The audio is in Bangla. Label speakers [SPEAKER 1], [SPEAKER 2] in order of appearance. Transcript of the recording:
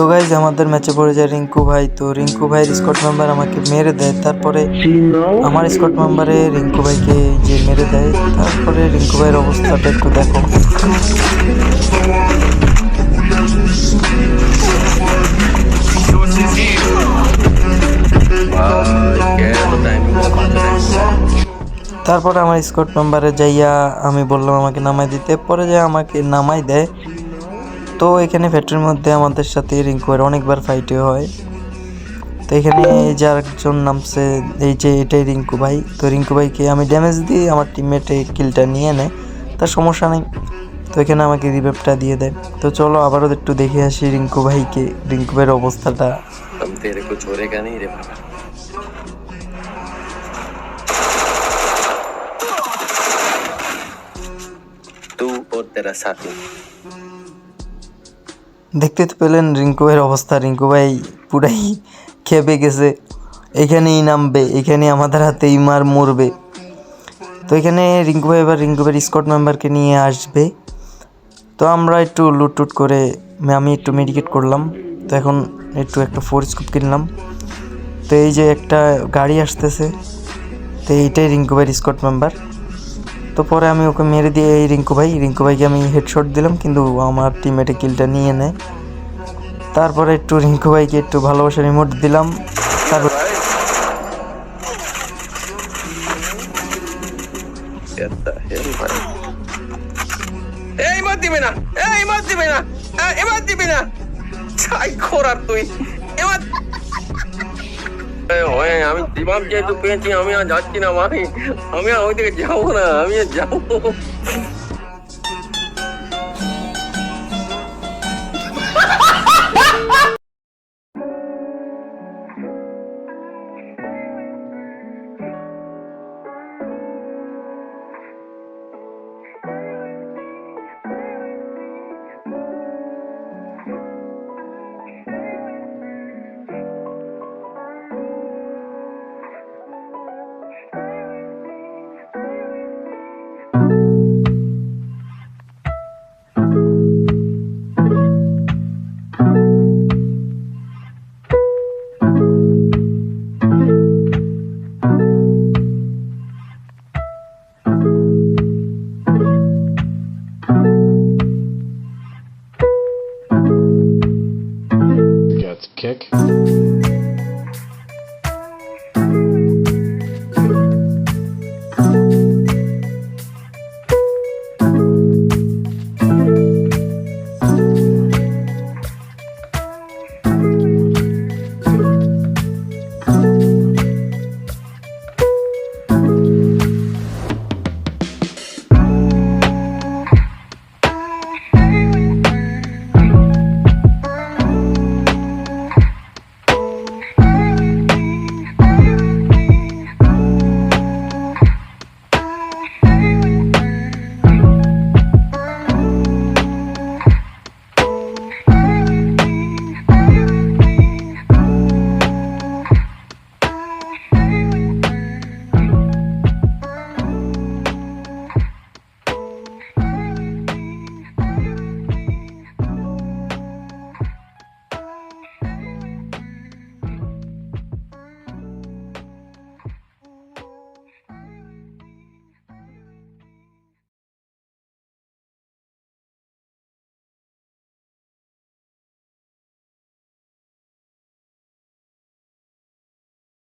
[SPEAKER 1] তো গাইজ আমাদের ম্যাচে পড়ে যায় রিঙ্কু ভাই। তো রিঙ্কু ভাইয়ের স্কট মেম্বার আমাকে মেরে দেয়। তারপরে আমার স্কট মেম্বারে রিঙ্কু ভাইকে যে মেরে দেয়, তারপরে রিঙ্কু ভাইয়ের অবস্থাটা একটু দেখো। তারপরে আমার স্কট মেম্বারে যাইয়া আমি বললাম, আমাকে নামাই দিতে। পরে যায় আমাকে নামাই দেয় তো এখানে ফ্যাক্টরির মধ্যে আমাদের সাথে রিঙ্কুয়ের অনেকবার ফাইটে হয় তো এখানে এই যে আরেকজন নামছে এই যে এটাই রিঙ্কু ভাই তো রিঙ্কু ভাইকে আমি ড্যামেজ দিই আমার টিমমেট এই কিলটা নিয়ে নেয় তার সমস্যা নেই তো এখানে আমাকে রিভেপটা দিয়ে দেয় তো চলো আবারও একটু দেখে আসি রিঙ্কু ভাইকে রিঙ্কু ভাইয়ের অবস্থাটা
[SPEAKER 2] हम तेरे को छोड़ेगा नहीं रे बाबा तू और तेरा साथी
[SPEAKER 1] দেখতে তো পেলেন রিঙ্কু ভাইয়ের অবস্থা। রিঙ্কু ভাই পুরাই খেপে গেছে। এখানেই নামবে এখানে আমাদের হাতেই মার মরবে। তো এখানে রিঙ্কু ভাই এবার রিঙ্কু ভাইয়ের স্কট মেম্বারকে নিয়ে আসবে। তো আমরা একটু লুট টুট করে আমি একটু মেডিকেট করলাম। তো এখন একটু একটা ফোর স্কুপ কিনলাম। তো এই যে একটা গাড়ি আসতেছে। তো এইটাই রিঙ্কু ভাইয়ের স্কট মেম্বার। তো পরে আমি ওকে মেরে দিয়ে এই রিঙ্কু ভাই, রিঙ্কু ভাইকে আমি হেডশট দিলাম, কিন্তু আমার টিমমেটে কিলটা নিয়ে নেয়। তারপরে একটু রিঙ্কু ভাইকে একটু ভালোবাসা রিমোট দিলাম। তারপর
[SPEAKER 2] মার দিবে না এবার দিবে না ছাই খোরার তুই এবার আমি দিমাগ যেহেতু পেয়েছি, আমি আর যাচ্ছি না ভাই আমি আর ওই দিকে যাব না, আমি আর যাব।